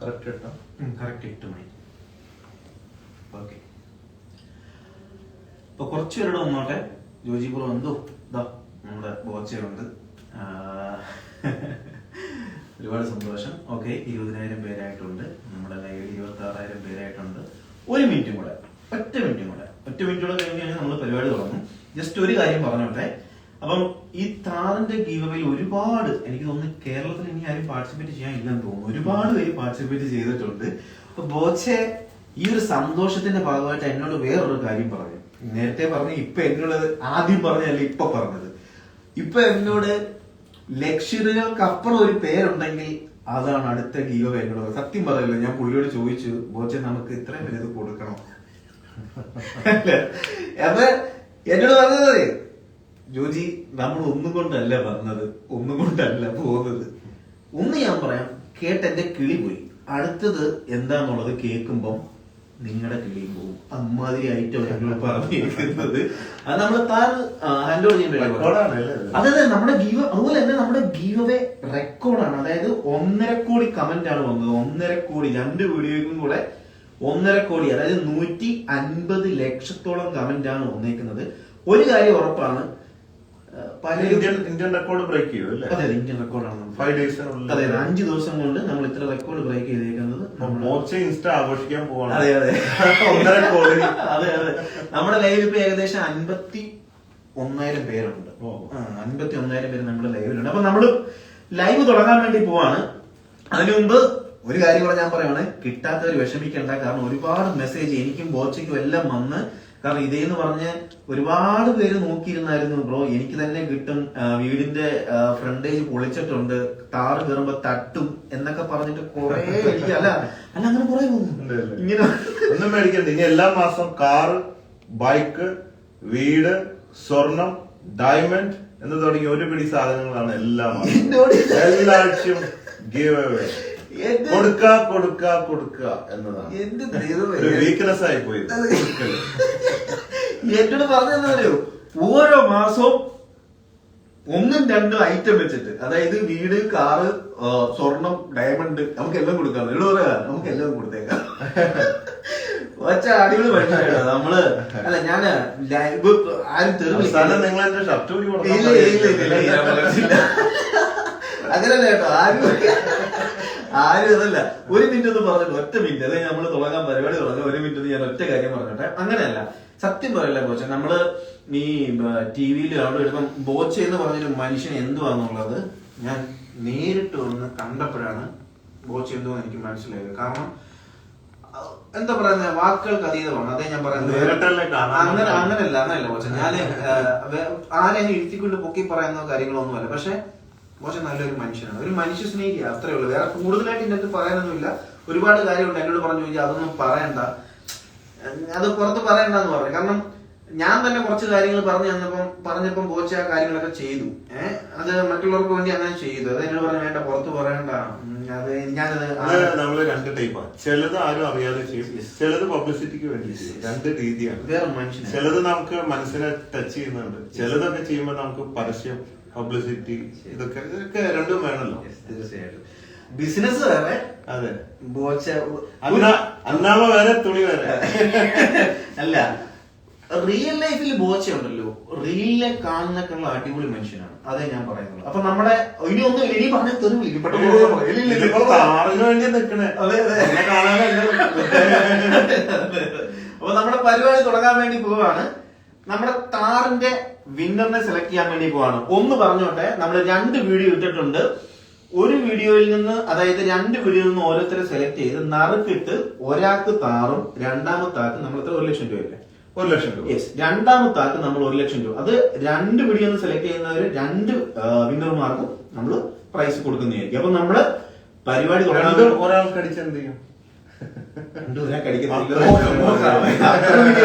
Correct എട്ടോ correct എട്ട് മണി okay ഇപ്പൊ കുറച്ച് പേരുടെ മുന്നോട്ടെ ജോജി ബ്രോ എന്തോ ഇതാ നമ്മുടെ ബോച്ചയുണ്ട്. ഒരുപാട് സന്തോഷം. ഓക്കെ ഇരുപതിനായിരം പേരായിട്ടുണ്ട്. നമ്മുടെ ലൈവിൽ ഇരുപത്തി ആറായിരം പേരായിട്ടുണ്ട്. ഒരു മിനിറ്റും കൂടെ ഒറ്റ മിനിറ്റും കൂടെ. ഒറ്റ മിനിറ്റ് കഴിഞ്ഞ് കഴിഞ്ഞാൽ നമ്മൾ പരിപാടി തുടങ്ങും. ജസ്റ്റ് ഒരു കാര്യം പറഞ്ഞോട്ടെ. അപ്പം ഈ താറിന്റെ ഗീവയിൽ ഒരുപാട് എനിക്ക് തോന്നുന്നു കേരളത്തിൽ ഇനി ആരും പാർട്ടിസിപ്പേറ്റ് ചെയ്യാൻ ഇല്ലെന്ന് തോന്നുന്നു. ഒരുപാട് പേര് പാർട്ടിസിപ്പേറ്റ് ചെയ്തിട്ടുണ്ട്. ബോച്ചെ ഈ ഒരു സന്തോഷത്തിന്റെ ഭാഗമായിട്ട് എന്നോട് വേറൊരു കാര്യം പറഞ്ഞു. നേരത്തെ പറഞ്ഞു ഇപ്പൊ എന്നോട് ആദ്യം പറഞ്ഞല്ല ഇപ്പൊ പറഞ്ഞത്. ഇപ്പൊ എന്നോട് ലക്ഷ്യതകൾക്കപ്പുറം ഒരു പേരുണ്ടെങ്കിൽ അതാണ് അടുത്ത ഗീവ എന്നോട് സത്യം പറയല്ലോ ഞാൻ പുള്ളിയോട് ചോദിച്ചു ബോച്ചെ നമുക്ക് ഇത്രയും വലുത് കൊടുക്കണം? അപ്പൊ എന്നോട് പറഞ്ഞത് ജോജി നമ്മൾ ഒന്നും കൊണ്ടല്ല വന്നത് ഒന്നും കൊണ്ടല്ല പോകുന്നത്. ഒന്ന് ഞാൻ പറയാം കേട്ട് എന്റെ കിളി പോയി. അടുത്തത് എന്താന്നുള്ളത് കേൾക്കുമ്പം നിങ്ങളുടെ കിളിയും പോകും അമ്മാതിരി ഐറ്റം ഞങ്ങൾ പറഞ്ഞിരിക്കുന്നത്. അത് നമ്മൾ താൻ ഹാൻഡ് ചെയ്യാൻ വേണ്ടി Record ആണല്ലേ അതെ അതെ നമ്മുടെ ഗീവ അതുപോലെ തന്നെ നമ്മുടെ ഗീവവേ റെക്കോർഡാണ് അതായത് ഒന്നര കോടി കമന്റ് ആണ് വന്നത്. ഒന്നര കോടി രണ്ട് വീഡിയോയ്ക്കും കൂടെ ഒന്നര കോടി അതായത് നൂറ്റി അൻപത് ലക്ഷത്തോളം കമന്റ് ആണ് വന്നേക്കുന്നത്. ഒരു കാര്യം ഉറപ്പാണ് ഇന്ത്യൻ റെക്കോർഡ് ബ്രേക്ക് ചെയ്യും അതെ ഇന്ത്യൻ റെക്കോർഡാണ്. അതെ അഞ്ച് ദിവസം കൊണ്ട് നമ്മൾ ഇത്ര റെക്കോർഡ് ബ്രേക്ക് ചെയ്തേക്കുന്നത് മോർച്ച ഇൻസ്റ്റ ആഘോഷിക്കാൻ പോവാണ്. അതെ അതെ. ഒന്നര കോടി അതെ അതെ. നമ്മുടെ ലൈവിൽ ഇപ്പൊ ഏകദേശം അൻപത്തി ഒന്നായിരം പേരുണ്ട്. അൻപത്തി ഒന്നായിരം പേര് നമ്മുടെ ലൈവിലുണ്ട് അപ്പൊ നമ്മൾ ലൈവ് തുടങ്ങാൻ വേണ്ടി പോവാണ്. അതിനു മുമ്പ് ഒരു കാര്യം കൂടെ ഞാൻ പറയുവാണ്. കിട്ടാത്തവർ വിഷമിക്കണ്ട. കാരണം ഒരുപാട് മെസ്സേജ് എനിക്കും ബോച്ചയ്ക്കും എല്ലാം വന്ന് കാരണം ഇതേന്ന് പറഞ്ഞ് ഒരുപാട് പേര് നോക്കിയിരുന്നായിരുന്നു ബ്രോ എനിക്ക് തന്നെ കിട്ടും വീടിന്റെ ഫ്രണ്ടേജ് പൊളിച്ചിട്ടുണ്ട് താറ് കയറുമ്പോ തട്ടും എന്നൊക്കെ പറഞ്ഞിട്ട് കുറെ എനിക്ക് അല്ല അല്ല അങ്ങനെ കുറെ. ഇങ്ങനെ ഒന്നും മേടിക്കണ്ട. ഇനി എല്ലാ മാസം കാറ് ബൈക്ക് വീട് സ്വർണം ഡയമണ്ട് എന്ന് തുടങ്ങിയ ഒരു പിടി സാധനങ്ങളാണ് എല്ലാ മാസം. എല്ലാ ആഴ്ചയും ഗീവ് അവേ കൊടുക്ക കൊടുക്ക കൊടുക്ക എന്നതാണ്. എന്റെ ദൈവമേ. വീക്ക്നെസ് ആയി പോയി. എന്നോട് പറഞ്ഞോ ഓരോ മാസവും ഒന്നും രണ്ടും ഐറ്റം വെച്ചിട്ട് അതായത് വീട് കാറ് സ്വർണം ഡയമണ്ട് നമുക്ക് എല്ലാം കൊടുക്കാം എന്നോട് പറയാ നമുക്ക് എല്ലാം കൊടുത്തേക്കാം. ഒച്ച അടിപൊളി മനുഷ്യരാണ് നമ്മൾ. അല്ല ഞാൻ ലൈവ് ആരും തെറി അവസാനം നിങ്ങൾ എന്റെ ഷർട്ട് കൂടി കൊടുക്കാൻ ഇല്ല, ഇല്ല, ഇല്ല. അങ്ങനല്ല കേട്ടോ ആരും ആരും അതല്ല ഒരു മിനിറ്റ് ഒന്ന് പറഞ്ഞിട്ട് ഒറ്റ മിനിറ്റ് അതായത് നമ്മൾ തുടങ്ങാൻ പരിപാടി തുടങ്ങാൻ ഒരു മിനിറ്റ് ഞാൻ ഒറ്റ കാര്യം പറഞ്ഞോട്ടെ. അങ്ങനെയല്ല. സത്യം പറയല്ല കോച്ച. നമ്മൾ ഈ ടി വിയിൽ അവിടെ എടുപ്പം ബോച്ച എന്ന് പറഞ്ഞൊരു മനുഷ്യൻ എന്തുവാന്നുള്ളത് ഞാൻ നേരിട്ട് വന്ന് കണ്ടപ്പോഴാണ് ബോച്ച എന്തുവാന്ന് എനിക്ക് മനസ്സിലായത്. കാരണം എന്താ പറയുന്നത് വാക്കുകൾക്ക് അതീതമാണ്. അതേ ഞാൻ പറയുന്നത്. അങ്ങനെ അങ്ങനല്ല അങ്ങനല്ല ബോച്ച ഞാൻ ആരെയും ഇരുത്തിക്കൊണ്ട് പൊക്കി പറയുന്ന കാര്യങ്ങളൊന്നുമല്ല. പക്ഷെ ബോച്ച നല്ലൊരു മനുഷ്യനാണ്. ഒരു മനുഷ്യ സ്നേഹിക്കുക അത്രേ ഉള്ളൂ. വേറെ കൂടുതലായിട്ട് ഇതിനകത്ത് പറയാനൊന്നുമില്ല. ഒരുപാട് കാര്യമുണ്ട് എന്നോട് പറഞ്ഞു ചോദിച്ചാൽ അതൊന്നും പറയണ്ട. അത് പുറത്ത് പറയണ്ടെന്ന് പറഞ്ഞു. കാരണം ഞാൻ തന്നെ കുറച്ച് കാര്യങ്ങൾ പറഞ്ഞു തന്നപ്പം പറഞ്ഞപ്പം ബോച്ച ആ കാര്യങ്ങളൊക്കെ ചെയ്തു. ഏഹ് അത് മറ്റുള്ളവർക്ക് വേണ്ടി അങ്ങനെ ചെയ്തു. അത് എന്നോട് പറഞ്ഞു വേണ്ട പുറത്ത് പറയണ്ട. അത് ഞാനത് നമ്മൾ രണ്ട് ടൈപ്പാണ് ചിലത് ആരും അറിയാതെ ചെയ്യും. ചിലത് പബ്ലിസിറ്റിക്ക് വേണ്ടി ചെയ്യും. രണ്ട് രീതിയാണ്. വേറെ മനുഷ്യൻ ചിലത് നമുക്ക് മനസ്സിനെ ടച്ച് ചെയ്യുന്നുണ്ട്. ചിലതൊക്കെ ചെയ്യുമ്പോൾ നമുക്ക് പരസ്യം പബ്ലിസിറ്റി ഇതൊക്കെ ഇതൊക്കെ രണ്ടും വേണമല്ലോ തീർച്ചയായിട്ടും. ബിസിനസ് വേറെ. അതെ. ബോച്ച അന്ന അന്നാമ വേറെ തുണി വേറെ. അല്ല റിയൽ ലൈഫിൽ ബോച്ച ഉണ്ടല്ലോ റിയലിലെ കാണുന്നൊക്കെയുള്ള അടിപൊളി മനുഷ്യനാണ്. അതേ ഞാൻ പറയുന്നത്. അപ്പൊ നമ്മുടെ ഇനി ഒന്നും ഇനി പറഞ്ഞ അപ്പൊ നമ്മുടെ പരിപാടി തുടങ്ങാൻ വേണ്ടി പോവാണ്. നമ്മുടെ താറിന്റെ വിന്നറിനെ സെലക്ട് ചെയ്യാൻ വേണ്ടി പോവാണ്. ഒന്ന് പറഞ്ഞോട്ടെ നമ്മൾ രണ്ട് വീഡിയോ ഇട്ടിട്ടുണ്ട്. ഒരു വീഡിയോയിൽ നിന്ന് അതായത് രണ്ട് വീഡിയോയിൽ നിന്ന് ഓരോരുത്തരെ സെലക്ട് ചെയ്ത് നറുക്കിട്ട് ഒരാൾക്ക് താറും രണ്ടാമത്തെ ആൾക്ക് നമ്മൾ എത്ര? ഒരു ലക്ഷം രൂപ രൂപയല്ലേ ഒരു ലക്ഷം രൂപ. യെസ് രണ്ടാമത്തെ ആൾക്ക് നമ്മൾ ഒരു ലക്ഷം രൂപ. അത് രണ്ട് വീഡിയോ സെലക്ട് ചെയ്യുന്നവർ രണ്ട് വിന്നർമാർക്കും നമ്മൾ പ്രൈസ് കൊടുക്കുന്നതായിരിക്കും. അപ്പൊ നമ്മൾ പരിപാടി ഒരാൾക്ക് അടിച്ച് എന്ത് ചെയ്യും? രണ്ടും ഒരാൾക്ക് അടിക്കത്തില്ല. നോക്കാം, നോക്കാം. അത്ര വലിയ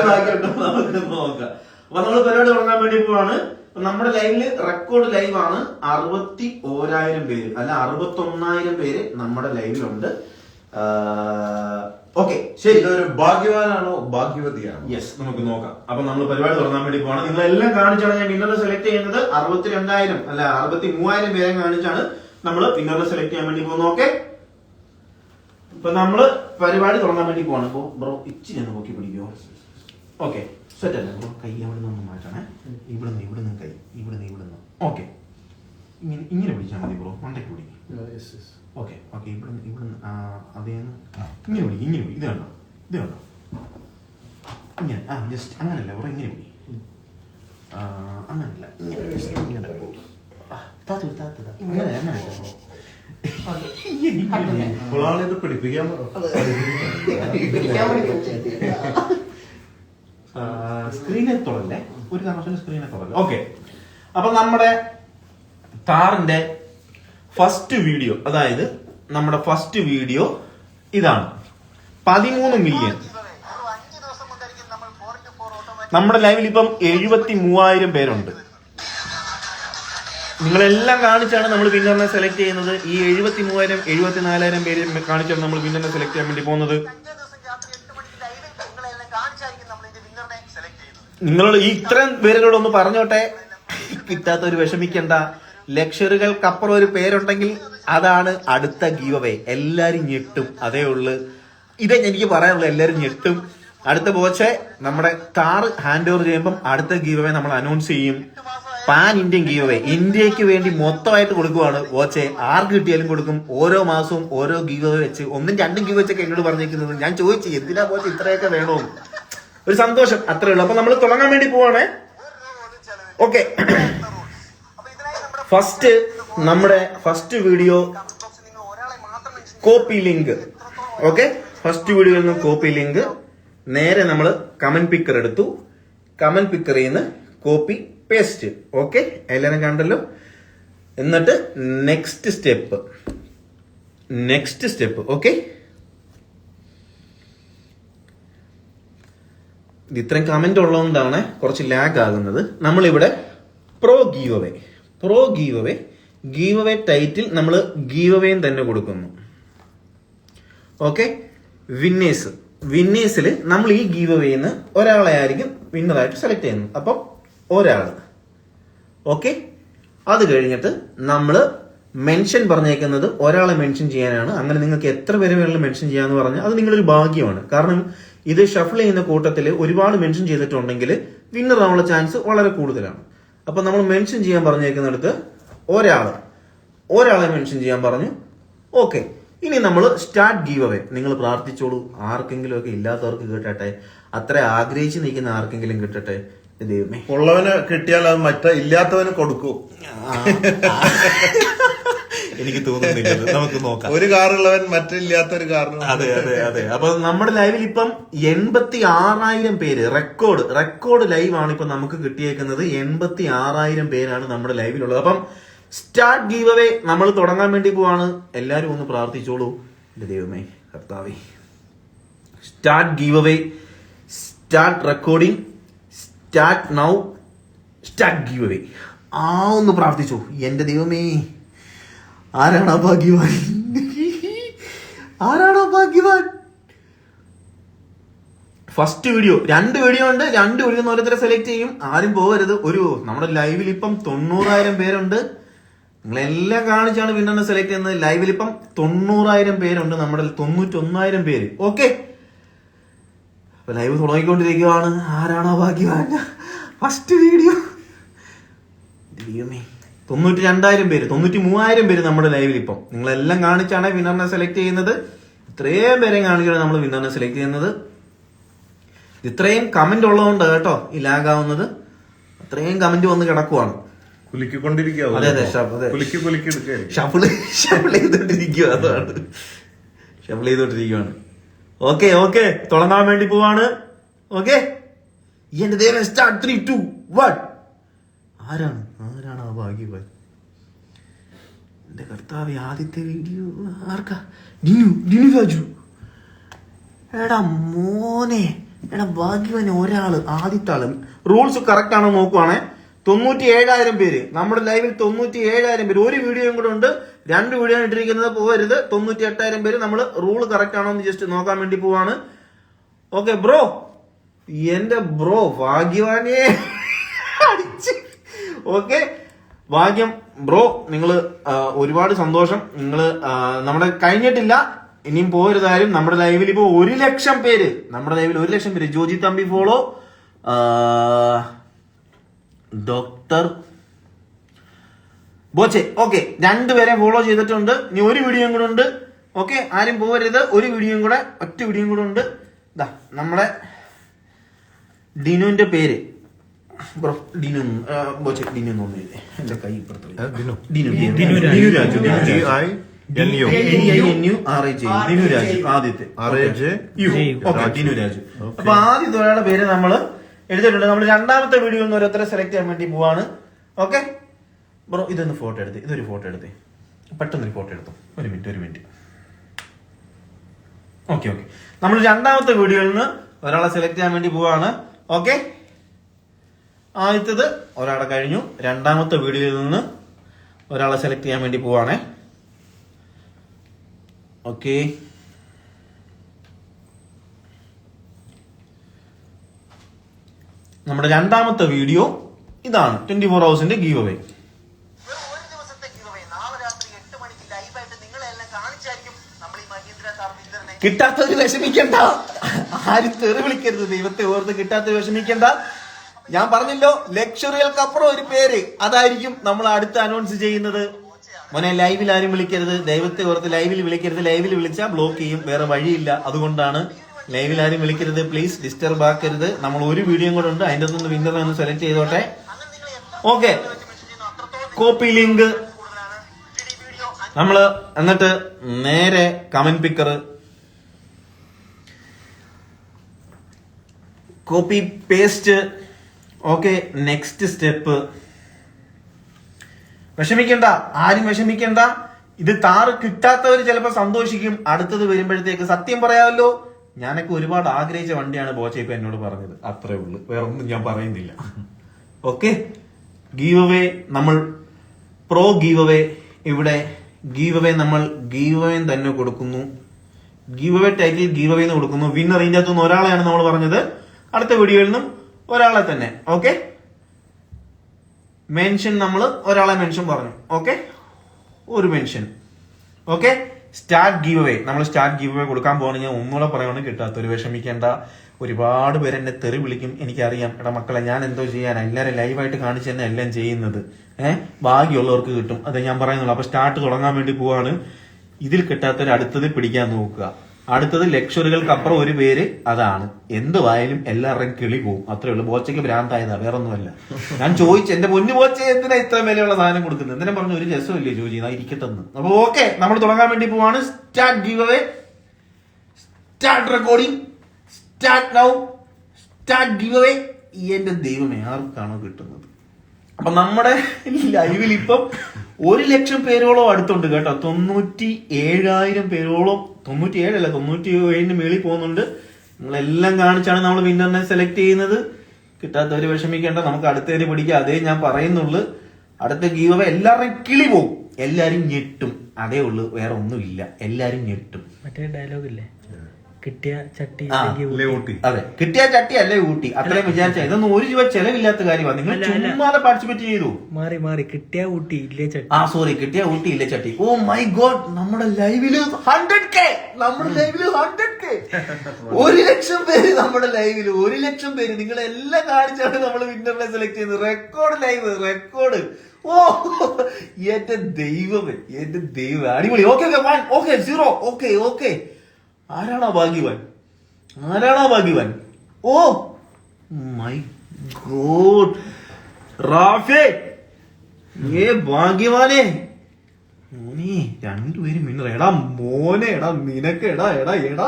നമുക്ക് നോക്കാം. അപ്പൊ നമ്മൾ പരിപാടി തുടങ്ങാൻ വേണ്ടി പോവാണ്. നമ്മുടെ ലൈവിൽ റെക്കോർഡ് ലൈവ് ആണ്. അറുപത്തി ഓരായിരം പേര് അല്ല അറുപത്തി ഒന്നായിരം പേര് നമ്മുടെ ലൈവിലുണ്ട് ഓക്കെ ശരി. ഇതൊരു ഭാഗ്യവാനാണോ ഭാഗ്യവതിയാണോ? യെസ് നമുക്ക് നോക്കാം. അപ്പൊ നമ്മൾ പരിപാടി തുടങ്ങാൻ വേണ്ടി പോകണം നിങ്ങളെല്ലാം കാണിച്ചാണ് ഞാൻ വിന്നറെ സെലക്ട് ചെയ്യുന്നത്. അറുപത്തി രണ്ടായിരം അല്ല അറുപത്തി മൂവായിരം പേരെ കാണിച്ചാണ് നമ്മൾ വിന്നറെ സെലക്ട് ചെയ്യാൻ വേണ്ടി പോകുന്നത്. ഓക്കെ ഇപ്പൊ നമ്മൾ പരിപാടി തുടങ്ങാൻ വേണ്ടി പോവാണ്. ഇപ്പോ ബ്രോ ഇച്ചിരി നോക്കി പിടിക്കുമോ ഓക്കെ സെറ്റ് അല്ലേ ബ്രോ കൈ അവിടെ നിന്ന് മാറ്റണേ. ഇവിടെ നിന്ന് ഇവിടെ നിന്ന് കൈ ഇവിടെ നിന്ന് ഇവിടെ നിന്ന് ഓക്കെ ഇങ്ങനെ ഇങ്ങനെ പിടിച്ചാൽ മതി ബ്രോ മണ്ടയ്ക്ക് പിടിക്കും ഓക്കെ ഓക്കെ ഇവിടെ നിന്ന് ഇവിടെ നിന്ന് അതേ ഇങ്ങനെ പിടി ഇങ്ങനെ പിടി. ഇത് കണ്ടോ? ഇത് കണ്ടോ? ഇങ്ങനെ. ആ ജസ്റ്റ് അങ്ങനല്ല ബ്രോ ഇങ്ങനെ പിടി. അങ്ങനല്ല. ഇങ്ങനെ ഇങ്ങനെ താത്ത് താത്ത്. ഇങ്ങനെ. അങ്ങനെ. ബ്രോ ഇപ്പോഴാണ് ഇത് പിടിപ്പിക്കാൻ സ്ക്രീനെ തുടല്ലേ ഒരു കാരണവശാലും സ്ക്രീനെ തുടല്ലേ ഓക്കെ അപ്പൊ നമ്മുടെ താറിന്റെ ഫസ്റ്റ് വീഡിയോ അതായത് നമ്മുടെ ഫസ്റ്റ് വീഡിയോ ഇതാണ്. പതിമൂന്ന് മില്യൺ നമ്മുടെ ലൈവിൽ ഇപ്പം എഴുപത്തി മൂവായിരം പേരുണ്ട്. നിങ്ങളെല്ലാം കാണിച്ചാണ് നമ്മൾ വിന്നറിനെ സെലക്ട് ചെയ്യുന്നത്. ഈ എഴുപത്തി മൂവായിരം എഴുപത്തി നാലായിരം പേര് കാണിച്ചാണ് നമ്മൾ വിന്നറിനെ സെലക്ട് ചെയ്യാൻ വേണ്ടി പോകുന്നത് അഞ്ചേ ദിവസം രാത്രി എട്ട് മണിക്ക് ലൈവിൽ നിങ്ങളെല്ലാം കാണിച്ചായിരിക്കും നമ്മൾ ഇതിന്റെ വിന്നറിനെ സെലക്ട് ചെയ്യുന്നത് നിങ്ങളോട് ഇത്രയും പേരുകളോട് ഒന്ന് പറഞ്ഞോട്ടെ? കിട്ടാത്ത ഒരു വിഷമിക്കണ്ട. ലക്ഷറുകൾക്കപ്പുറം ഒരു പേരുണ്ടെങ്കിൽ അതാണ് അടുത്ത ഗീവ് അവേ എല്ലാരും ഞെട്ടും. അതേ ഉള്ളു. ഇതേ എനിക്ക് പറയാനുള്ളൂ എല്ലാരും ഞെട്ടും. അടുത്ത പോച്ചെ നമ്മുടെ കാർ ഹാൻഡ് ഓവർ ചെയ്യുമ്പം അടുത്ത ഗീവ് അവേ നമ്മൾ അനൗൺസ് ചെയ്യും. പാൻ ഇന്ത്യൻ ഗീവ് അവേ ഇന്ത്യയ്ക്ക് വേണ്ടി മൊത്തമായിട്ട് കൊടുക്കുവാണ്. പോച്ചെ ആർക്ക് കിട്ടിയാലും കൊടുക്കും. ഓരോ മാസവും ഓരോ ഗീവ് അവേ വെച്ച് ഒന്നും രണ്ടും ഗീവ് വെച്ചൊക്കെ എന്നോട് പറഞ്ഞേക്കുന്നത് ഞാൻ ചോദിച്ചു എന്തിനാ പോച്ചെ ഇത്രയൊക്കെ വേണോ ഒരു സന്തോഷം. അത്രേ ഉള്ളൂ. അപ്പൊ നമ്മൾ തുടങ്ങാൻ വേണ്ടി പോവാണേ. ഓക്കെ ഫസ്റ്റ് നമ്മുടെ first video copy link okay first വീഡിയോയിൽ നിന്ന് കോപ്പി ലിങ്ക് നേരെ നമ്മൾ കമന്റ് പിക്കർ എടുത്തു. കമന്റ് പിക്കറിൽ നിന്ന് കോപ്പി പേസ്റ്റ് ഓക്കെ എല്ലാവരും കണ്ടല്ലോ? എന്നിട്ട് next step next step okay ഇത് ഇത്രയും കമന്റ് ഉള്ളതുകൊണ്ടാണ് കുറച്ച് ലാഗ് ആകുന്നത്. നമ്മളിവിടെ pro give away pro give away give away title നമ്മൾ ഗീവ് അവേയും തന്നെ കൊടുക്കുന്നു. ഓക്കെ വിന്നേഴ്സ് വിന്നേഴ്സിൽ നമ്മൾ ഈ ഗീവ് അവേയിൽ നിന്ന് ഒരാളെ ആയിരിക്കും വിന്നറായിട്ട് സെലക്ട് ചെയ്യുന്നത്. അപ്പം ഒരാൾ ഓക്കെ അത് കഴിഞ്ഞിട്ട് നമ്മൾ മെൻഷൻ പറഞ്ഞേക്കുന്നത് ഒരാളെ മെൻഷൻ ചെയ്യാനാണ്. അങ്ങനെ നിങ്ങൾക്ക് എത്ര പേര് വേണമെങ്കിലും മെൻഷൻ ചെയ്യാന്ന് പറഞ്ഞാൽ അത് നിങ്ങളൊരു ഭാഗ്യമാണ്. കാരണം ഇത് ഷഫിൾ ചെയ്യുന്ന കൂട്ടത്തിൽ ഒരുപാട് മെൻഷൻ ചെയ്തിട്ടുണ്ടെങ്കിൽ വിന്നർ ആവാനുള്ള ചാൻസ് വളരെ കൂടുതലാണ്. അപ്പൊ നമ്മൾ മെൻഷൻ ചെയ്യാൻ പറഞ്ഞേക്കുന്നിടത്ത് ഒരാൾ ഒരാളെ മെൻഷൻ ചെയ്യാൻ പറഞ്ഞു. ഓക്കെ ഇനി നമ്മൾ സ്റ്റാർട്ട് ഗീവ് അവേ നിങ്ങൾ പ്രാർത്ഥിച്ചോളൂ. ആർക്കെങ്കിലും ഒക്കെ ഇല്ലാത്തവർക്ക് കിട്ടട്ടെ. അത്ര ആഗ്രഹിച്ച് നിൽക്കുന്ന ആർക്കെങ്കിലും കിട്ടട്ടെ. ദൈവമേ. ഉള്ളവന് കിട്ടിയാൽ അത് മറ്റേ ഇല്ലാത്തവന് കൊടുക്കൂ. എനിക്ക് തോന്നുന്നില്ല നമുക്ക് നോക്കാം. ഒരു കാറുള്ളവൻ മറ്റില്ലാത്ത ഒരു കാറിന് അതെ അതെ അതെ. അപ്പൊ നമ്മുടെ ലൈവിൽ ഇപ്പം എൺപത്തി ആറായിരം പേര് റെക്കോർഡ് റെക്കോർഡ് ലൈവ് ആണ് ഇപ്പൊ നമുക്ക് കിട്ടിയേക്കുന്നത് എൺപത്തി ആറായിരം പേരാണ് നമ്മുടെ ലൈവിലുള്ളത് അപ്പം സ്റ്റാർട്ട് ഗീവ് അവേ നമ്മൾ തുടങ്ങാൻ വേണ്ടി പോവാണ്. എല്ലാവരും ഒന്ന് പ്രാർത്ഥിച്ചോളൂ. എന്റെ ദൈവമേ കർത്താവേ. Start give away start recording start now start give away ആ ഒന്ന് പ്രാർത്ഥിച്ചു. എന്റെ ദൈവമേ. ആരാണ് ഭാഗ്യവാൻ? ആരാണ് ഭാഗ്യവാൻ? ഫസ്റ്റ് വീഡിയോ രണ്ട് വീഡിയോ ഉണ്ട്. രണ്ട് വീഡിയോ ഓരോരുത്തരെ സെലക്ട് ചെയ്യും. ആരും പോകരുത് ഒരു നമ്മുടെ ലൈവിൽ ഇപ്പം തൊണ്ണൂറായിരം പേരുണ്ട്. നിങ്ങളെല്ലാം കാണിച്ചാണ് വിന്നറിനെ സെലക്ട് ചെയ്യുന്നത്. ലൈവിൽ ഇപ്പം തൊണ്ണൂറായിരം പേരുണ്ട്. നമ്മുടെ തൊണ്ണൂറ്റൊന്നായിരം പേര്. ഓക്കെ ലൈവ് തുടങ്ങിക്കൊണ്ടിരിക്കുകയാണ് ആരാണോ ഭാഗ്യവാൻ? ഫസ്റ്റ് വീഡിയോ ദൈവമേ തൊണ്ണൂറ്റി രണ്ടായിരം പേര് തൊണ്ണൂറ്റി മൂവായിരം പേര് നമ്മുടെ ലൈവിൽ ഇപ്പം. നിങ്ങളെല്ലാം കാണിച്ചാണ് വിന്നറിനെ സെലക്ട് ചെയ്യുന്നത്. ഇത്രയും പേരെ കാണിച്ചാണ് നമ്മൾ വിന്നറിനെ സെലക്ട് ചെയ്യുന്നത്. ഇത്രയും കമന്റ് ഉള്ളതുകൊണ്ട് കേട്ടോ ഈ ലാഗ് ആവുന്നത്. അത്രയും കമന്റ് വന്ന് കിടക്കുവാണ്. ഷഫിൾ ചെയ്തോണ്ടിരിക്കുക അതാണ്. ഷഫിൾ ചെയ്തോണ്ടിരിക്കുവാണ്. ഓക്കെ ഓക്കെ തുടങ്ങാൻ വേണ്ടി പോവാണ്. ഓക്കെ എന്റെ ദൈവം സ്റ്റാർട്ട് ത്രീ ടു വൺ ആരാണ്? ഭാഗ്യവാൻ. എന്റെ കർത്താവ് ആദ്യത്തെ വീഡിയോ ആർക്കാ? ഡിനു ഡിനു രാജു. എടാ മോനെ എടാ ഭാഗ്യവാൻ ഒരാൾ ആദ്യത്തെ ആൾ. റൂൾസ് കറക്റ്റ് ആണോ നോക്കുവാണേ. തൊണ്ണൂറ്റി ഏഴായിരം പേര് നമ്മുടെ ലൈവിൽ തൊണ്ണൂറ്റി ഏഴായിരം പേര്. ഒരു വീഡിയോയും കൂടെ ഉണ്ട് രണ്ട് വീഡിയോ ഇട്ടിരിക്കുന്നത് പോകരുത് തൊണ്ണൂറ്റി എട്ടായിരം പേര് നമ്മൾ റൂൾ കറക്റ്റ് ആണോ എന്ന് ജസ്റ്റ് നോക്കാൻ വേണ്ടി പോവാണ്. Okay bro. എന്റെ ബ്രോ ഭാഗ്യവാനെ. ഓക്കെ ഭാഗ്യം ബ്രോ നിങ്ങൾ ഒരുപാട് സന്തോഷം. നിങ്ങൾ നമ്മുടെ കഴിഞ്ഞിട്ടില്ല. ഇനിയും പോയൊരുതായാലും നമ്മുടെ ലൈവിൽ ഇപ്പോൾ ഒരു ലക്ഷം പേര് നമ്മുടെ ലൈവിൽ ഒരു ലക്ഷം പേര്. Joji Thampi follow doctor Boche. Okay രണ്ടുപേരെ ഫോളോ ചെയ്തിട്ടുണ്ട്. ഇനി ഒരു വീഡിയോയും കൂടെ ഉണ്ട്. ഓക്കെ ആരും പോകരുത്. ഒരു വീഡിയോയും കൂടെ ഒറ്റ വീഡിയോയും കൂടെ ഉണ്ട്. ഇതാ നമ്മുടെ ഡിനുവിന്റെ പേര്. ബ്രോ ഡിനു ബോച്ചെ ഡിനു തോന്നിയില്ലേ എന്റെ കൈ ഇപ്പുറത്ത് അപ്പൊ ആദ്യത്തെ ഒരാളുടെ പേര് നമ്മൾ എടുത്തിട്ടുണ്ട് നമ്മൾ രണ്ടാമത്തെ വീഡിയോ ഒന്ന് ഓരോരുത്തരെ സെലക്ട് ചെയ്യാൻ വേണ്ടി പോവാണ്. ഓക്കെ? ബ്രോ ഇതൊന്ന് ഫോട്ടോ എടുത്ത്. ഇതൊരു ഫോട്ടോ എടുത്തേ. പെട്ടെന്നൊരു ഫോട്ടോ എടുത്തു? ഒരു മിനിറ്റ് ഒരു മിനിറ്റ് ഓക്കെ ഓക്കെ. നമ്മൾ രണ്ടാമത്തെ വീഡിയോയിൽ നിന്ന് ഒരാളെ സെലക്ട് ചെയ്യാൻ വേണ്ടി പോവാണ്. ഓക്കെ? ആദ്യത്തത് ഒരാളെ കഴിഞ്ഞു. രണ്ടാമത്തെ വീഡിയോയിൽ നിന്ന് ഒരാളെ സെലക്ട് ചെയ്യാൻ വേണ്ടി പോവാണേ. ഓക്കെ നമ്മുടെ രണ്ടാമത്തെ വീഡിയോ ഇതാണ്. ട്വന്റി ഫോർ ഹവേഴ്സിന്റെ ഗീവ് അവേ കിട്ടാത്തത് വിഷമിക്കണ്ട. ആര് തെറി വിളിക്കരുത്. ദൈവത്തെ ഓർത്ത് കിട്ടാത്തത് വിഷമിക്കണ്ട. ഞാൻ പറഞ്ഞല്ലോ ലക്ഷറികൾക്കപ്പുറം ഒരു പേര്. അതായിരിക്കും നമ്മൾ അടുത്ത് അനൗൺസ് ചെയ്യുന്നത്. മോനെ ലൈവിൽ ആരും വിളിക്കരുത്. ദൈവത്തെ ഓർത്ത് ലൈവിൽ വിളിക്കരുത്. ലൈവിൽ വിളിച്ചാൽ ബ്ലോക്ക് ചെയ്യും. വേറെ വഴിയില്ല. അതുകൊണ്ടാണ് ലൈവിൽ ആരും വിളിക്കരുത്. പ്ലീസ് ഡിസ്റ്റർബ് ആക്കരുത്. നമ്മൾ ഒരു വീഡിയോ കൂടെ ഉണ്ട്. അതിന്റെ ഒന്ന് വിന്നർ ഒന്ന് സെലക്ട് ചെയ്തോട്ടെ. ഓക്കെ കോപ്പി ലിങ്ക് നമ്മൾ എന്നിട്ട് നേരെ comment picker copy paste okay next step വിഷമിക്കണ്ട ആരും വിഷമിക്കണ്ട. ഇത് താറ് കിട്ടാത്തവർ ചിലപ്പോൾ സന്തോഷിക്കും. അടുത്തത് വരുമ്പോഴത്തേക്ക് സത്യം പറയാമല്ലോ. ഞാനൊക്കെ ഒരുപാട് ആഗ്രഹിച്ച വണ്ടിയാണ് ബോച്ച ഇപ്പൊ എന്നോട് പറഞ്ഞത്. അത്രേ ഉള്ളൂ. വേറെ ഒന്നും ഞാൻ പറയുന്നില്ല. ഓക്കെ ഗീവ് അവേ നമ്മൾ പ്രോ ഗീവ് അവേ ഇവിടെ ഗീവ് അവേ നമ്മൾ ഗീവ് അവേ തന്നെ കൊടുക്കുന്നു. Give away title give away എന്ന് കൊടുക്കുന്നു. വിന്നർ ഇതിന്റെ അകത്തുനിന്ന് ഒരാളെയാണ് നമ്മൾ പറഞ്ഞത്. അടുത്ത വീഡിയോയിൽ നിന്നും ഒരാളെ തന്നെ ഓക്കെ മെൻഷൻ നമ്മൾ ഒരാളെ മെൻഷൻ പറഞ്ഞു ഓക്കെ ഒരു mention okay start give away നമ്മൾ സ്റ്റാർട്ട് ഗീവ് അവേ കൊടുക്കാൻ ഞാൻ ഒന്നുകൂടെ പറയുകയാണ് കിട്ടാത്തൊരു വിഷമിക്കേണ്ട. ഒരുപാട് പേര് എന്നെ തെറി വിളിക്കും എനിക്കറിയാം. എടാ മക്കളെ ഞാൻ എന്തോ ചെയ്യാൻ എല്ലാവരും ലൈവായിട്ട് കാണിച്ച് തന്നെ എല്ലാം ചെയ്യുന്നത്. ഏഹ് ഭാഗ്യമുള്ളവർക്ക് കിട്ടും. അത് ഞാൻ പറയുന്നുള്ളൂ. അപ്പൊ സ്റ്റാർട്ട് തുടങ്ങാൻ വേണ്ടി പോവാണ്. ഇതിൽ കിട്ടാത്തൊരു അടുത്തത് പിടിക്കാൻ നോക്കുക. അടുത്തത് ലക്ഷറികൾക്ക് അപ്പുറം ഒരു പേര് അതാണ്. എന്തുവായാലും എല്ലാവരുടെയും കിളി പോവും. അത്രേ ഉള്ളൂ. ബോച്ചയ്ക്ക് ഭ്രാന്തായതാ. വേറൊന്നുമല്ല. ഞാൻ ചോദിച്ചു എന്റെ പൊന്നു ബോച്ച എന്തിനാ ഇത്ര വിലയുള്ള സാധനം കൊടുക്കുന്നത്? എന്തിനാ പറഞ്ഞു ഒരു രസമില്ലേ ജോജി? നാ ഇരിക്കത്തെന്ന്. അപ്പൊ ഓക്കെ നമ്മൾ തുടങ്ങാൻ വേണ്ടി പോവാണ്. Start give away start recording start now start give away എന്റെ ദൈവമേ ആർക്കാണോ കിട്ടുന്നത്? അപ്പൊ നമ്മുടെ ലൈവിൽ ഇപ്പം ഒരു ലക്ഷം പേരോളം അടുത്തുണ്ട് കേട്ടോ. തൊണ്ണൂറ്റി ഏഴായിരം പേരോളം തൊണ്ണൂറ്റി ഏഴല്ല തൊണ്ണൂറ്റി ഏഴിന് മേളിൽ പോകുന്നുണ്ട്. നിങ്ങളെല്ലാം കാണിച്ചാണ് നമ്മൾ വിന്നറിനെ സെലക്ട് ചെയ്യുന്നത്. കിട്ടാത്തവര് വിഷമിക്കേണ്ട നമുക്ക് അടുത്തവര് പിടിക്കാം. അതേ ഞാൻ പറയുന്നുള്ളൂ. അടുത്ത ഗീവ എല്ലാവരുടെയും കിളി പോകും. എല്ലാരും ഞെട്ടും. അതേ ഉള്ളൂ വേറെ ഒന്നുമില്ല. എല്ലാരും ഞെട്ടും. മറ്റേ ഡയലോഗ് ഇല്ലേ? കിട്ടിയ ചട്ടി ഊട്ടി. അതെ കിട്ടിയ ചട്ടി അല്ലേ ഊട്ടി? അത്രയും വിചാരിച്ച ഇതൊന്നും ഒരു രൂപ ചെലവില്ലാത്ത കാര്യമാണ്. നിങ്ങൾ. ചുമ്മാതെ പാർട്ടിസിപ്പേറ്റ് ചെയ്തു. മാറി മാറി. കിട്ടിയ ഊട്ടി ഇല്ലേ ചട്ടി. ആ സോറി കിട്ടിയ ഊട്ടി ഇല്ലേ ചട്ടി. ഓ മൈ ഗോഡ് നമ്മുടെ ലൈവിൽ ഹൺഡ്രഡ് കെ നമ്മുടെ ലൈവിൽ ഹൺഡ്രഡ് കെ ഒരു ലക്ഷം പേര് നമ്മുടെ ലൈവിൽ ഒരു ലക്ഷം പേര്. നിങ്ങൾ എല്ലാം കാണിച്ചാണ് നമ്മൾ വിന്നറിനെ സെലക്ട് ചെയ്യുന്നത്. റെക്കോർഡ് ലൈവ് റെക്കോർഡ് ഓ എന്റെ ദൈവമേ എന്റെ ദൈവം അടിപൊളി. Okay okay zero okay okay ആരാണോ ഭാഗ്യവാൻ? ആരാണാ ഭാഗ്യവാൻ? ഓ മൈ ഗോഡ് റാഫേ ഏ ഭാഗ്യവാനെ. മോനെ രണ്ടുപേരും മിന്നർ എടാ മോനെ എടാ നിനക്ക് എടാ എടാ എടാ.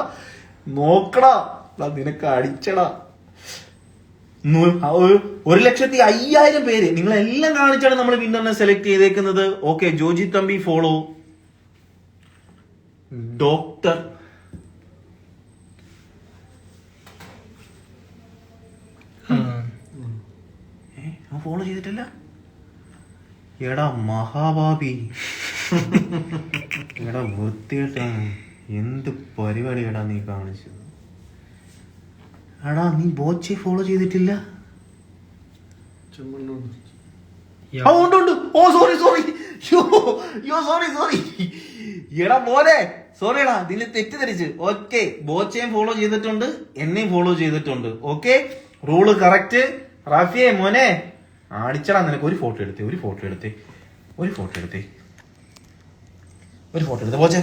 നോക്കടാ എടാ നിനക്ക് അടിച്ചടാ. ഒരു ലക്ഷത്തി അയ്യായിരം പേര്. നിങ്ങളെല്ലാം കാണിച്ചാണ് നമ്മൾ വിന്നറിനെ സെലക്ട് ചെയ്തേക്കുന്നത്. Okay Joji Thampi follow doctor ആ. ഫോളോ ചെയ്തിട്ടില്ല? എടാ മഹാഭാബി എടാ വൃത്തിയിട്ടാണ് എന്ത് പരിപാടി എടാ നീ കാണിച്ചത്? എടാ നീ ബോച്ചെ ഫോളോ ചെയ്തിട്ടില്ല? ആ, ഉണ്ട് ഉണ്ട്. ഓ സോറി സോറി യോ യോ സോറി സോറി എടാ മോനെ സോറിയടാ ഇതിൽ തെറ്റിദ്ധരിച്ച്. ഓക്കെ ബോച്ചയും ഫോളോ ചെയ്തിട്ടുണ്ട് എന്നെയും ഫോളോ ചെയ്തിട്ടുണ്ട്. ഓക്കെ റൂൾ കറക്റ്റ് റാഫിയെ മോനെ അടിച്ചടാ നിനക്ക് ഒരു ഫോട്ടോ എടുത്തേ ഒരു ഫോട്ടോ എടുത്തേ ഒരു ഫോട്ടോ എടുത്തേ. ഒരു ഫോട്ടോ എടുത്തേ. പോച്ചേ.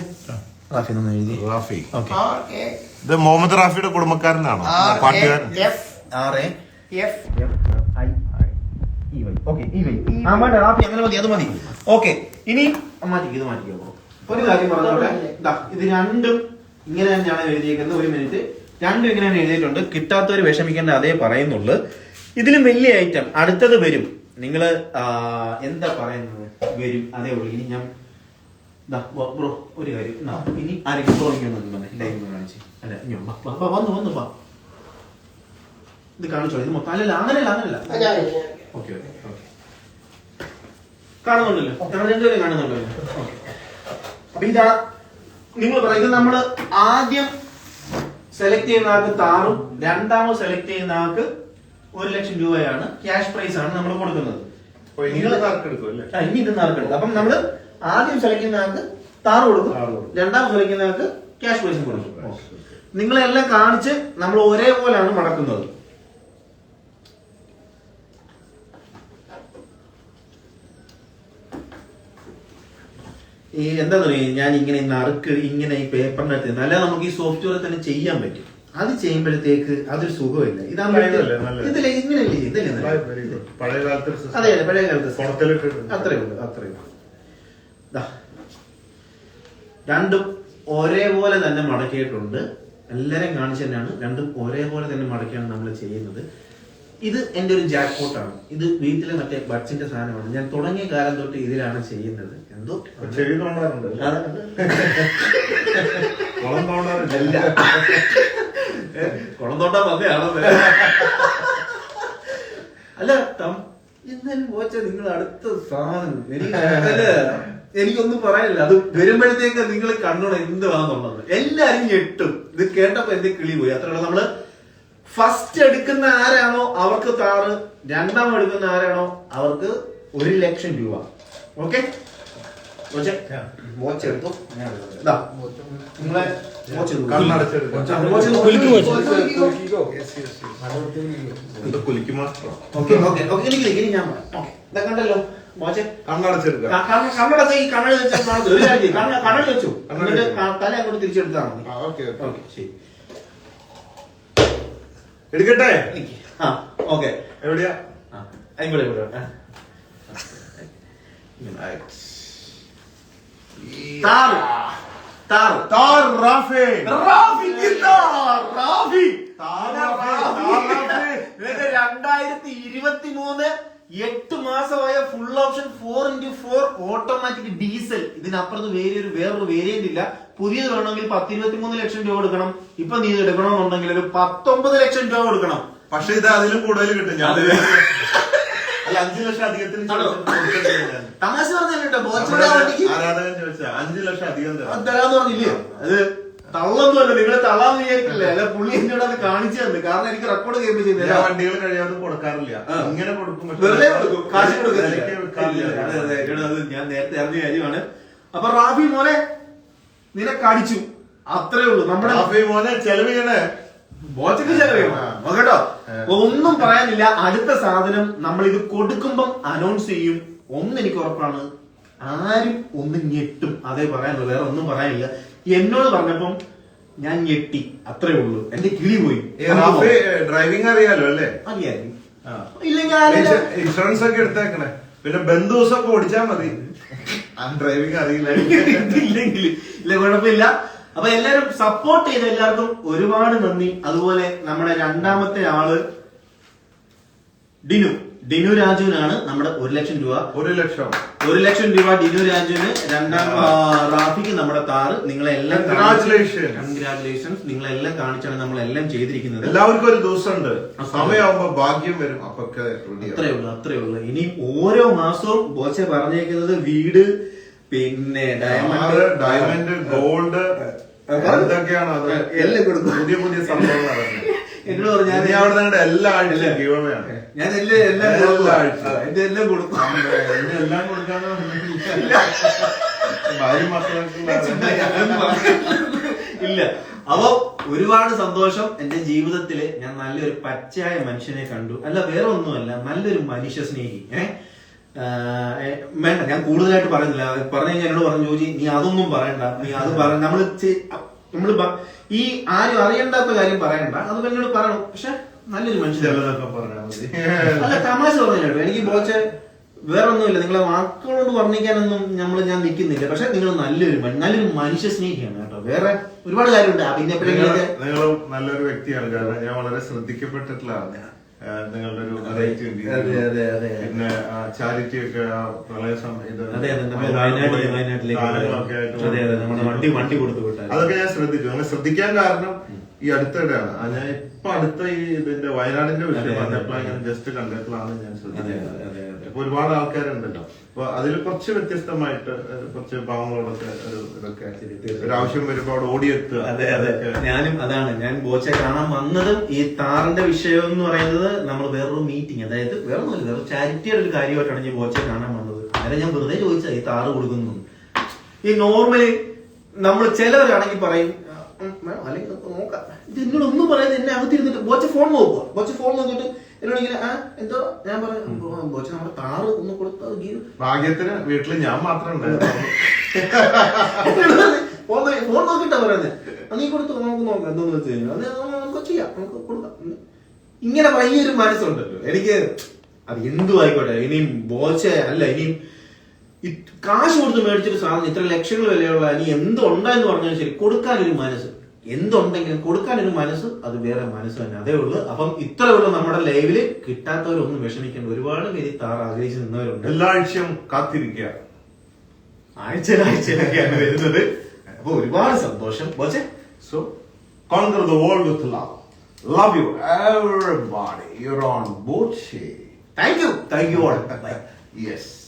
റാഫി ഒന്ന് എഴുതി. റാഫി. ഇത് മുഹമ്മദ് റാഫിയുടെ കുടുംബക്കാരനാണോ? പാട്ടുകാരൻ ആറ്. ഓക്കെ ഈ വൈ ആ വേണ്ട റാഫി അങ്ങനെ മതി അത് മതി. ഓക്കെ ഇനി മാറ്റിക്ക് ഇത് മാറ്റിക്കോ. ഒരു കാര്യം പറഞ്ഞോട്ടെ? ദാ, ഇത് രണ്ടും ഇങ്ങനെ തന്നെയാണ് എഴുതിയേക്കുന്നത്. ഒരു മിനിറ്റ്. രണ്ടും ഇങ്ങനെയാണ് എഴുതിയിട്ടുണ്ട്. കിട്ടാത്തവർ വിഷമിക്കേണ്ട അതേ പറയുന്നുള്ളൂ. ഇതിലും വലിയ ഐറ്റം അടുത്തത് വരും. നിങ്ങൾ എന്താ പറയുന്നത്? വരും. അതേ ഉള്ളൂ. ഇനി ഞാൻ ബ്രോ ഒരു കാര്യം. ഇനി ആരെങ്കിലും ഡ്രോയിങ് വന്നേ ലൈവ് കാണിച്ച്. അല്ല ഇനി വന്നു വന്നു വാ. ഇത് കാണിച്ചോ? ഇത് മൊത്തം. അല്ലല്ല അങ്ങനെയല്ല അങ്ങനെയല്ല. Okay okay okay. കാണുന്നുണ്ടല്ലോ? രണ്ടുപേരും കാണുന്നുണ്ടല്ലോ? ഓക്കെ. അപ്പൊ ഇതാ നിങ്ങൾ പറയും ഇത് നമ്മൾ ആദ്യം സെലക്ട് ചെയ്യുന്ന ആൾക്ക് താറും രണ്ടാമത് സെലക്ട് ചെയ്യുന്ന ആൾക്ക് ഒരു ലക്ഷം രൂപയാണ് ക്യാഷ് പ്രൈസ് ആണ് നമ്മൾ കൊടുക്കുന്നത്. ഇനി ഇത് നറുക്കെടുക്കും അപ്പം നമ്മൾ ആദ്യം സെലക്ട് ആൾക്ക് താറ് കൊടുക്കും. രണ്ടാം. രണ്ടാമത് സെലക്ട് ആൾക്ക് ക്യാഷ് പ്രൈസും കൊടുക്കും. നിങ്ങളെല്ലാം കാണിച്ച് നമ്മൾ ഒരേപോലെയാണ് മടക്കുന്നത്. ഈ എന്താ പറയുക ഞാൻ ഇങ്ങനെ നറുക്ക് ഇങ്ങനെ ഈ പേപ്പറിനകത്ത് അല്ലാതെ അല്ല നമുക്ക് ഈ സോഫ്റ്റ്വെയർ തന്നെ ചെയ്യാൻ പറ്റും. അത് ചെയ്യുമ്പോഴത്തേക്ക് അതൊരു സുഖമില്ല ഇതാണ്. ഇതിലെ ഇങ്ങനെയല്ലേ ഇതല്ലേ അതെ അതെ പഴയ കാലത്ത് അത്രേ ഉള്ളൂ അത്രേ ഉള്ളൂ. രണ്ടും ഒരേപോലെ തന്നെ മടക്കിയിട്ടുണ്ട്. എല്ലാരെയും കാണിച്ചു തന്നെയാണ് രണ്ടും ഒരേപോലെ തന്നെ മടക്കിയാണ് നമ്മൾ ചെയ്യുന്നത്. ഇത് എന്റെ ഒരു ജാക്ക് പോട്ടാണ് ഇത് വീട്ടിലെ മറ്റേ ബഡ്സിന്റെ സാധനമാണ്. ഞാൻ തുടങ്ങിയ കാലം തൊട്ട് ഇതിലാണ് ചെയ്യുന്നത്. എന്തോ? ചെവി തോണ്ടാറുണ്ട് കുളം തോട്ടാ തോട്ടാൻ അല്ല തം എന്നാലും പോച്ച നിങ്ങൾ അടുത്ത സാധനം. എനിക്ക് എനിക്കൊന്നും പറയാനില്ല അത് വരുമ്പോഴത്തേക്ക് നിങ്ങൾ കണ്ണോടെ എന്തുവാന്നുള്ളത്. എല്ലാരും ഞെട്ടും. ഇത് കേട്ടപ്പോ എന്റെ കിളി പോയി. അത്ര നമ്മൾ ഫസ്റ്റ് എടുക്കുന്ന ആരാണോ അവർക്ക് താറ് രണ്ടാം എടുക്കുന്ന ആരാണോ അവർക്ക് ഒരു ലക്ഷം രൂപ. ഓക്കെ എടുത്തു? നിങ്ങളെ വാച്ച് എടുത്തു. ഓക്കെ ഇതാ കണ്ടല്ലോ. വാച്ച് കണ്ണടച്ചെടുക്കാം കണ്ണടച്ച് ഈ കണ്ണട കണ്ണട വെച്ചു. എന്നിട്ട്. തല അങ്ങോട്ട് ആ, ഓക്കെ ഓക്കെ. ശരി. എടുക്കട്ടെ? എനിക്ക്. ആ ഓക്കെ. എവിടെയാ? ആ ഇവിടെ ഇവിടെ ആ. താറ് Rafi. Rafi താർ റാഫി. ഇതിന്റെ രണ്ടായിരത്തി ഇരുപത്തി മൂന്ന് എട്ട് മാസമായ full option four into four automatic diesel ഇതിനപ്പുറത്ത് വേറെ ഒരു വേറൊരു വേരിയന്റ് ഇല്ല. പുതിയത് വേണമെങ്കിൽ പത്ത് ഇരുപത്തി മൂന്ന് ലക്ഷം രൂപ കൊടുക്കണം. ഇപ്പൊ നീ എടുക്കണമെന്നുണ്ടെങ്കിൽ ഒരു പത്തൊമ്പത് ലക്ഷം രൂപ കൊടുക്കണം. പക്ഷെ ഇത് അതിലും കൂടുതൽ കിട്ടും ഞാൻ അഞ്ചു ലക്ഷം അധികത്തിന്. തമാശ പറഞ്ഞല്ലോ ബോച്ചയുടെ വണ്ടിക്ക്. ആരാധകൻ ചോദിച്ചാ അഞ്ചു ലക്ഷം അധികം തരാം. തരാന്ന് പറഞ്ഞില്ലേ? അത് തള്ളൊന്നുമല്ല നിങ്ങൾ തള്ളാന്ന് വിചാരിക്കില്ലേ? അല്ല പുള്ളി എന്നോട് അത് കാണിച്ചു തന്നു. കാരണം എനിക്ക് റെക്കോർഡ് ചെയ്യുമ്പോൾ ചെയ്യുന്നില്ല വണ്ടികൾ കഴിയാതെ കൊടുക്കാറില്ല. ഇങ്ങനെ കൊടുക്കും വെറുതെ കൊടുക്കും. കാശ് കൊടുക്കില്ല അതെ, അതെ, ഞാൻ നേരത്തെ അറിഞ്ഞ കാര്യമാണ്. അപ്പൊ റാഫി മോനെ നിനക്ക് അടിച്ചു അത്രേ ഉള്ളൂ. നമ്മുടെ റാഫി മോനെ ചെലവ് ചെയ്യണേ. ബോച്ചക്ക് ചെലവ് ചെയ്യണം. നോക്കട്ടോ ഒന്നും പറയാനില്ല. അടുത്ത സാധനം നമ്മൾ ഇത് കൊടുക്കുമ്പം അനൗൺസ് ചെയ്യും. ഒന്ന് എനിക്ക് ഉറപ്പാണ്. ആരും ഒന്ന് ഞെട്ടും. അതേ പറയാനുള്ളൂ. വേറെ ഒന്നും പറയാനില്ല. എന്നോട് പറഞ്ഞപ്പം ഞാൻ ഞെട്ടി. അത്രേ ഉള്ളൂ. എന്റെ കിളി പോയി. ഡ്രൈവിംഗ് അറിയാലോ അല്ലേ. ഇല്ലെങ്കിൽ ആരെങ്കിലും- ഇൻഷുറൻസ് ഒക്കെ എടുത്തേക്കണേ. പിന്നെ ബന്ധുസൊക്കെ ഓടിച്ചാ മതി. ഡ്രൈവിംഗ് അറിയില്ല. ഇല്ലെങ്കിൽ ഇല്ല കുഴപ്പമില്ല. അപ്പൊ എല്ലാരും സപ്പോർട്ട് ചെയ്ത എല്ലാവർക്കും ഒരുപാട് നന്ദി. അതുപോലെ നമ്മുടെ രണ്ടാമത്തെ ആൾ ഡിനു. ഡിനു രാജുവിനാണ് നമ്മുടെ ഒരു ലക്ഷം രൂപ. ഒരു ലക്ഷം. ഒരു ലക്ഷം രൂപ ഡിനു രാജുവിന്. രണ്ടാം റാഫിക്ക് നമ്മുടെ താറ്. നിങ്ങളെല്ലാം കൺഗ്രാചുലേഷൻ കൺഗ്രാറ്റുലേഷൻസ് നിങ്ങളെല്ലാം കാണിച്ചാണ് നമ്മളെല്ലാം ചെയ്തിരിക്കുന്നത്. എല്ലാവർക്കും ഒരു ദിവസമുണ്ട്. സമയമാകുമ്പോ ഭാഗ്യം വരും. അപ്പൊ അത്രേ. ഉള്ളൂ അത്രേ ഉള്ളൂ. ഇനി ഓരോ മാസവും ബോച്ചെ പറഞ്ഞേക്കുന്നത് വീട് പിന്നെ ഡയമണ്ട് ഡയമണ്ട് ഗോൾഡ് എന്തൊക്കെയാണ് എല്ലാം കൊടുക്കും. പുതിയ പുതിയ സംഭവങ്ങളാണ് എന്നോട് പറഞ്ഞ ഞാൻ അവിടെ നിങ്ങളുടെ എല്ലാ ആഴ്ചയും ഗീവമയാണ് ഞാൻ എല്ലാം എല്ലാം എല്ലാ കൊടുക്കും. ആഴ്ചയും. ആ, എന്റെ എല്ലാം കൊടുക്കും എല്ലാം കൊടുക്കാന്ന്. ഭാര്യ മക്കൾക്ക് ഇല്ല അപ്പൊ ഒരുപാട് സന്തോഷം. എന്റെ ജീവിതത്തിൽ ഞാൻ നല്ലൊരു പച്ചയായ മനുഷ്യനെ കണ്ടു. അല്ല വേറെ ഒന്നുമല്ല. നല്ലൊരു മനുഷ്യ സ്നേഹി. ഏഹ് വേണ്ട ഞാൻ കൂടുതലായിട്ട് പറയുന്നില്ല. പറഞ്ഞു കഴിഞ്ഞാൽ എന്നോട് പറഞ്ഞു ജോജി നീ അതൊന്നും പറയണ്ട. നീ അത് പറ നമ്മൾ നമ്മൾ ഈ ആരും അറിയണ്ടാത്ത കാര്യം പറയണ്ട. അത് എന്നോട് പറയണം. പക്ഷെ നല്ലൊരു മനുഷ്യരല്ലെന്നൊക്കെ പറഞ്ഞാൽ മതി. അല്ല തമാശ പറഞ്ഞു കേട്ടോ എനിക്ക് ബോച്ചെ വേറെ ഒന്നുമില്ല നിങ്ങളെ വാക്കുകളോട് വർണിക്കാനൊന്നും നമ്മൾ ഞാൻ നിൽക്കുന്നില്ല. പക്ഷെ നിങ്ങൾ നല്ലൊരു നല്ലൊരു മനുഷ്യ സ്നേഹിയാണ് കേട്ടോ. വേറെ ഒരുപാട് കാര്യമുണ്ട്. നിങ്ങൾ നല്ലൊരു വ്യക്തിയാണ് കാരണം ഞാൻ വളരെ ശ്രദ്ധിക്കപ്പെട്ടിട്ടുള്ള ആളാണ്. നിങ്ങളുടെ ഒരു അതെ. പിന്നെ ചാരിറ്റി ഒക്കെ പ്രളയ സമയത്ത് അതൊക്കെ ഞാൻ ശ്രദ്ധിച്ചു. അങ്ങനെ ശ്രദ്ധിക്കാൻ കാരണം ഈ അടുത്തിടെയാണ്. ഞാൻ ഇപ്പൊ അടുത്ത ഈ ഇതിന്റെ വയനാടിന്റെ വിഷയം പറഞ്ഞപ്പോ ഞാൻ ജസ്റ്റ് കണ്ടപ്പോഴാണ് ഞാൻ ശ്രദ്ധിക്കുന്നത്. ഇപ്പൊ ഒരുപാട് ആൾക്കാരുണ്ടല്ലോ. അപ്പൊ അതിൽ കുറച്ച് വ്യത്യസ്തമായിട്ട് കുറച്ച് പാവങ്ങളോടൊക്കെ ഒരു ഇതൊക്കെ ഒരു ആവശ്യം ഒരുപാട് ഓടിയെത്തുക. അതെ അതെ. ഞാനും അതാണ്. ഞാൻ ബോച്ചെ കാണാൻ വന്നതും ഈ താറിന്റെ വിഷയം എന്ന് പറയുന്നത് നമ്മൾ വേറൊരു മീറ്റിംഗ് അതായത് വേറെ വേറെ ചാരിറ്റിയുടെ ഒരു കാര്യമായിട്ടാണ് ഞാൻ ബോച്ചെ കാണാൻ വന്നത്. അങ്ങനെ ഞാൻ വെറുതെ ചോദിച്ച ഈ താറ് കൊടുക്കുന്നു? ഈ നോർമലി നമ്മൾ ചിലവരാണെങ്കിൽ പറയും "ആ, അല്ലെങ്കിൽ ഇത് എന്നോടൊന്നും പറയാതെ എന്നെ അകത്തിരുന്നിട്ട് ബോച്ച ഫോൺ നോക്കുക. ബോച്ച ഫോൺ നോക്കിയിട്ട് എന്നോട് ഇങ്ങനെ ആ എന്തോ? ഞാൻ പറയാം ബോച്ച നമ്മുടെ താറ് ഒന്ന് കൊടുത്താൽ ഗീ ഭാഗ്യത്തിന് വീട്ടിൽ ഞാൻ മാത്രം ഫോൺ ഫോൺ നോക്കിട്ടാ പറയുന്നത് നീ കൊടുത്തു നമുക്ക് നോക്കാം എന്തോന്ന് വെച്ച് കഴിഞ്ഞാൽ അത് നമുക്ക് ചെയ്യാം നമുക്ക് കൊടുക്കാം. ഇങ്ങനെ വലിയൊരു മനസ്സുണ്ടല്ലോ എനിക്ക് അത് എന്തു ആയിക്കോട്ടെ ഇനിയും ബോച്ച അല്ല ഇനിയും കാശ് കൊടുത്ത് മേടിച്ചൊരു സാധനം ഇത്ര ലക്ഷങ്ങൾ വിലയുള്ള ഇനി എന്തുണ്ടെന്ന് പറഞ്ഞാൽ ശരി കൊടുക്കാനൊരു മനസ്സ്. എന്തുണ്ടെങ്കിലും കൊടുക്കാൻ ഒരു മനസ്സ് അത് വേറെ മനസ്സ് തന്നെ. അതേ ഉള്ളൂ. അപ്പം ഇത്രയുള്ളൂ ഉള്ളു നമ്മുടെ ലൈവിൽ. കിട്ടാത്തവരൊന്നും വിഷമിക്കേണ്ട. ഒരുപാട് പേര് താർ ആഗ്രഹിച്ചു നിന്നവരുണ്ട്. എല്ലാ ആഴ്ചയും കാത്തിരിക്കുക ആഴ്ചയിലാഴ്ചയിലൊക്കെയാണ് വരുന്നത്. അപ്പൊ ഒരുപാട് സന്തോഷം. പക്ഷേ so conquer the world with love love you. You're on Boche. Thank you thank you all yes.